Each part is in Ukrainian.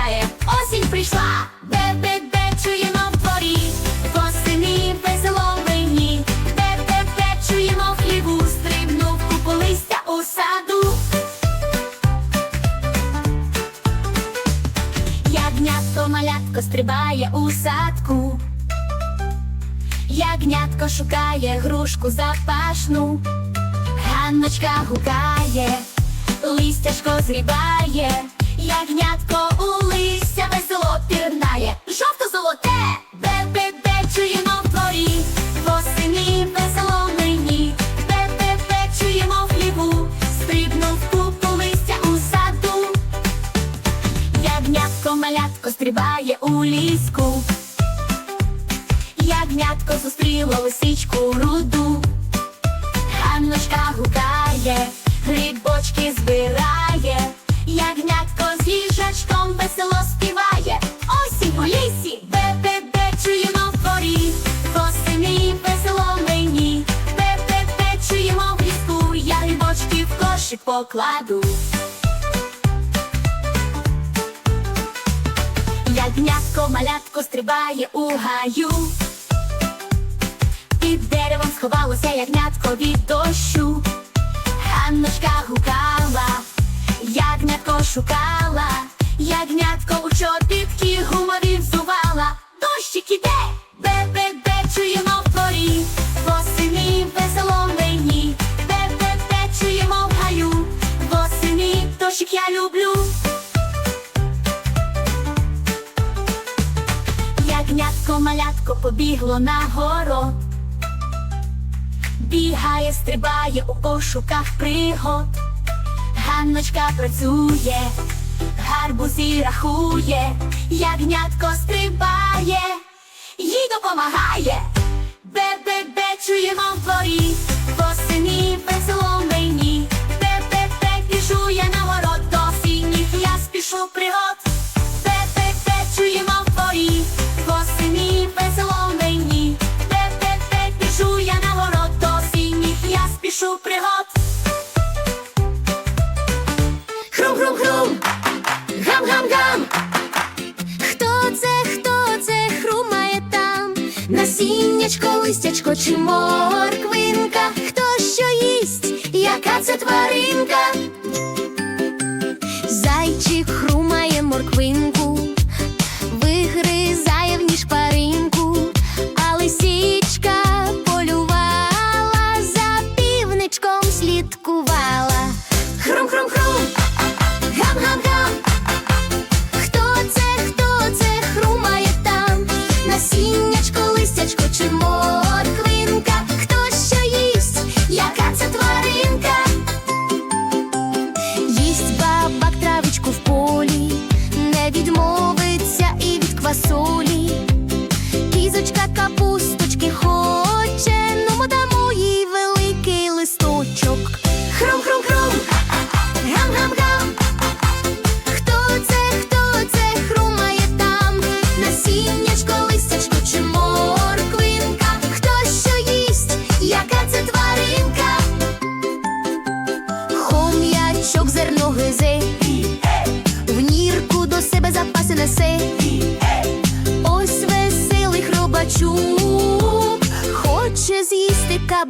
зустрічає, осінь прийшла, бе-бе-бе, чуємо в дворі, восени весело мені, бе-бе-бе, чуємо в хліву, стрибнув купу листя у саду. Ягнятко малятко стрибає у садку. Ягнятко шукає грушку запашну. Ганночка гукає, листяшко зрібає, ягнятко у листя весело пірнає. Жовто-золоте, бе-бе-бе, чуємо в дворі, восени весело мені, бе-бе-бе, чуємо в хліву, стрибнув купу листя у саду. Ягнятко малятко стрибає у ліску. Ягнятко зустріло лисичку руду. Кошик покладу. Ягнятко малятко стрибає у гаю. Під деревом сховалося ягнятко від дощу. Ганночка гукала, ягнятко шукала, ягнятко у чобітки гумові взувала. Дощик іде, бе-бе-бе, дощик я люблю. Ягнятко малятко побігло на город. Бігає, стрибає у пошуках пригод. Ганночка працює, гарбузі рахує, ягнятко стрибає, їй допомагає. Бе-бе-бе, чуємо в дворі, восени весело листячко чи морквинка? Хто що їсть? Яка це тваринка? Зайчик хрумає морквинку,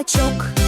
кабачок.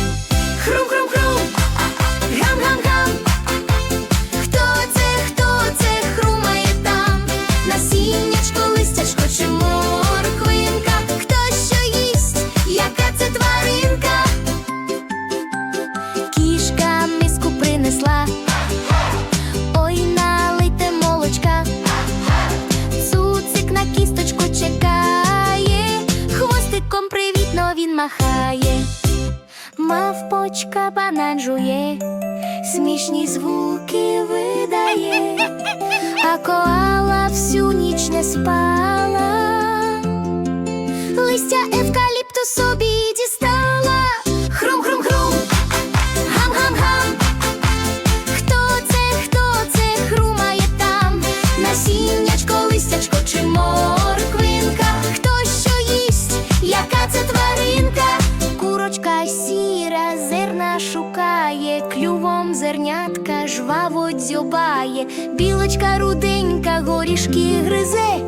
гризе,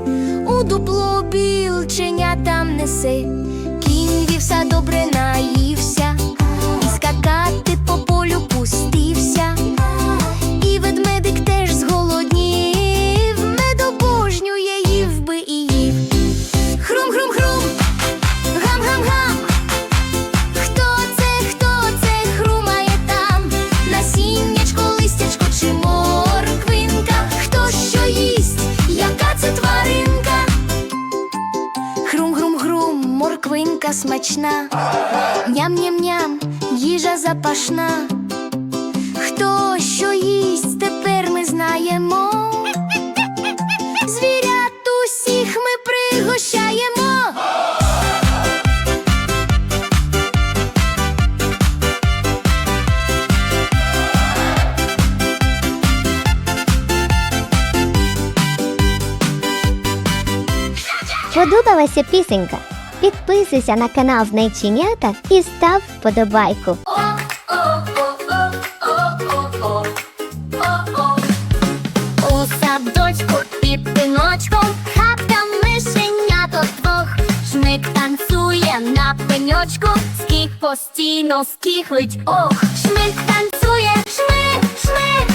у дупло білченя там неси, кінь вівса добре наївся. смачна, ням-ням-ням, їжа запашна. Хто що їсть, тепер ми знаємо. Звірят усіх ми пригощаємо. Подобалася пісенька. Підписуйся на канал Знайченята і став вподобайку. У садочку під піночком хапта двох. Жмик танцює на пеньочку, скік постійно скіхлить. Ох, шмик танцює, шмик, шмик.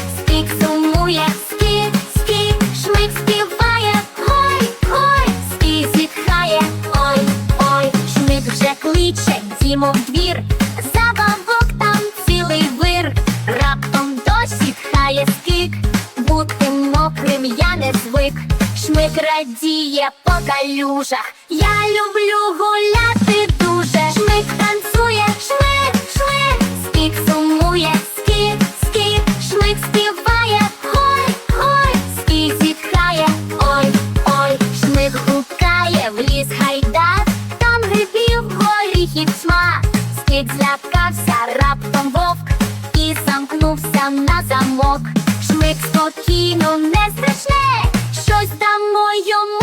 Біжімо в двір, забавок там цілий вир, раптом досі хає скик, бути мокрим я не звик, шмик радіє по калюжах. Я люблю гуляти дуже. Шмик танцює, шмик, шмик, скік сумує. пітьма, скіт злякався раптом вовк і замкнувся на замок. Шмик спокійно не страшне, щось там. йому.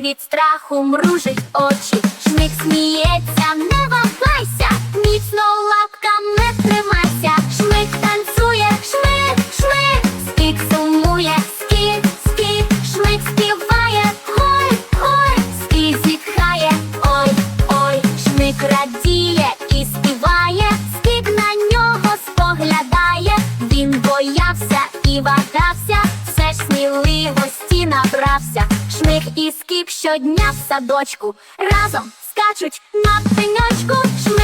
від страху мружить очі, шмик сміється. щодня в садочку разом скачуть на пеньочку.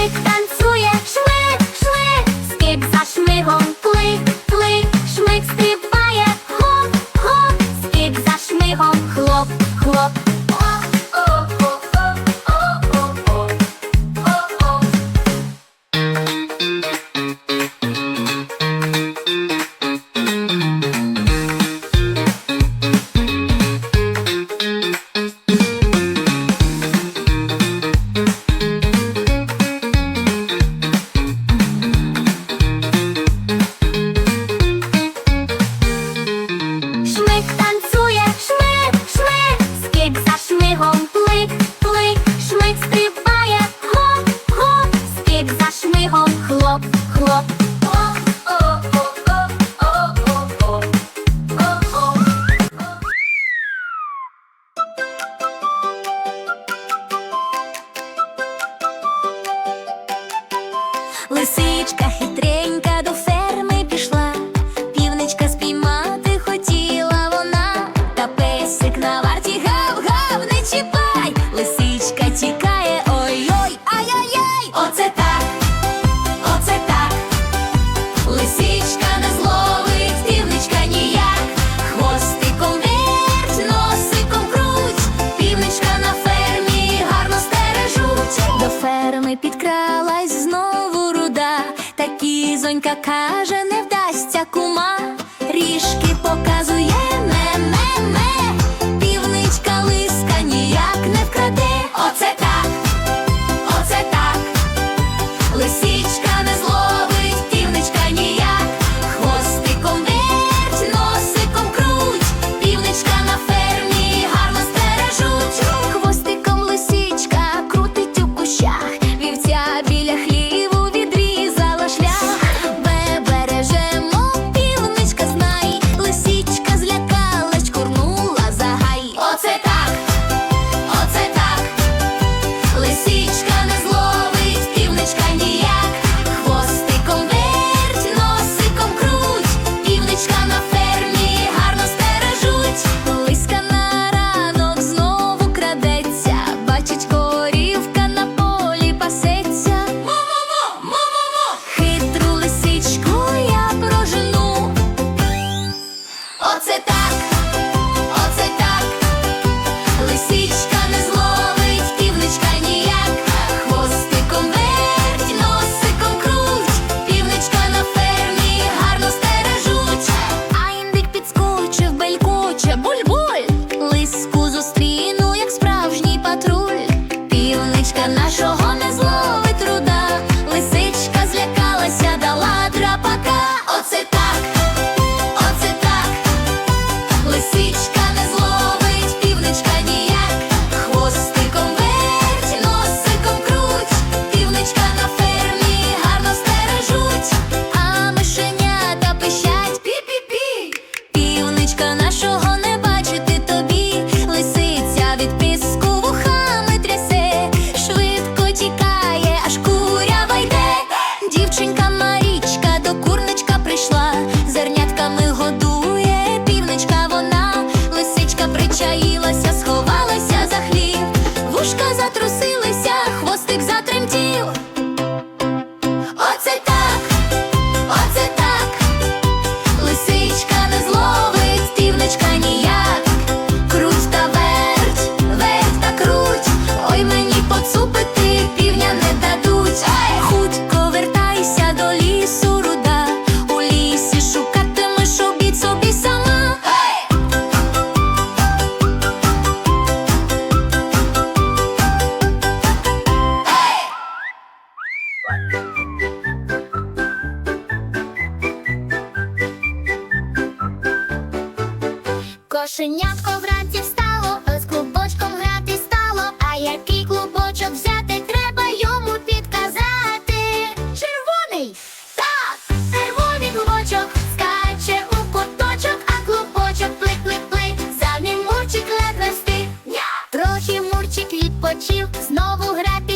Жінка каже, не вдасться кума. знову грати.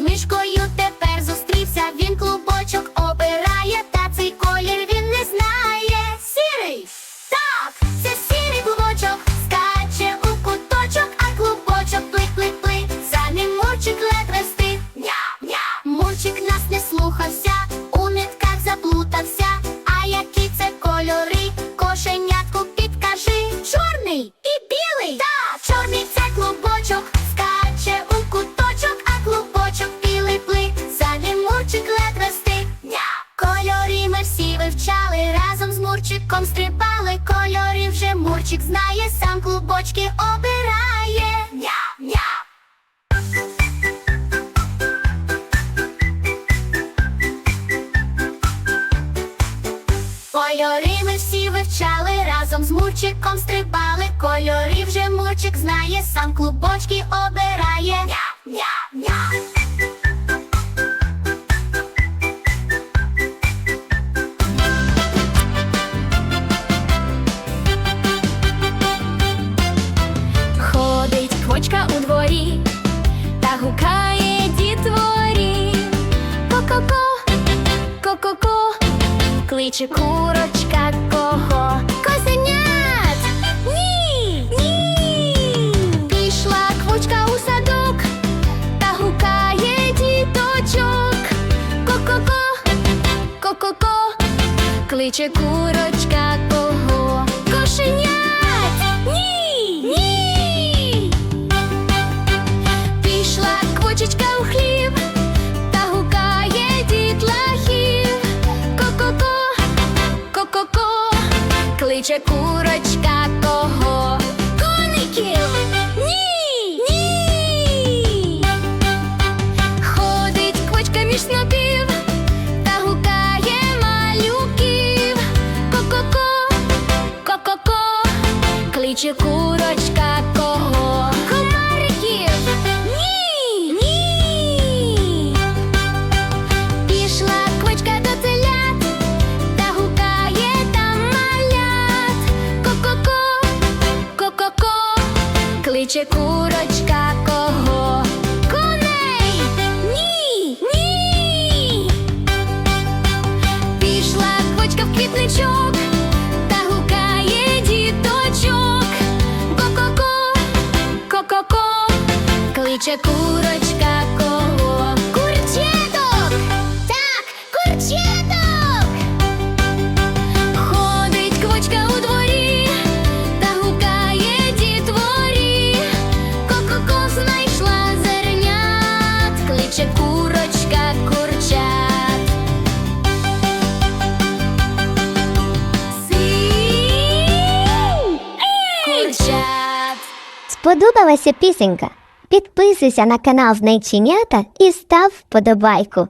mishko Мурчиком стрибали кольорів вже мурчик знає, сам клубочки обирає. Ня-ня! Кольори ми всі вивчали, разом з мурчиком стрибали, кольори вже мурчик знає, сам клубочки обирає. Ня-ня! хоче курочка кохо. Козенят! Ні! Ні! Пішла квочка у садок та гукає діточок. Ко-ко-ко, ко-ко-ко, кличе курочка. Курчатка! Так, курчаток! Ходить квочка у дворі та гукає дітворі. Ко-ко-ко зернят, кличе курочка курчат. Сі курчат. Сподобалася пісенька. Підписуйся на канал Знайченята і став вподобайку.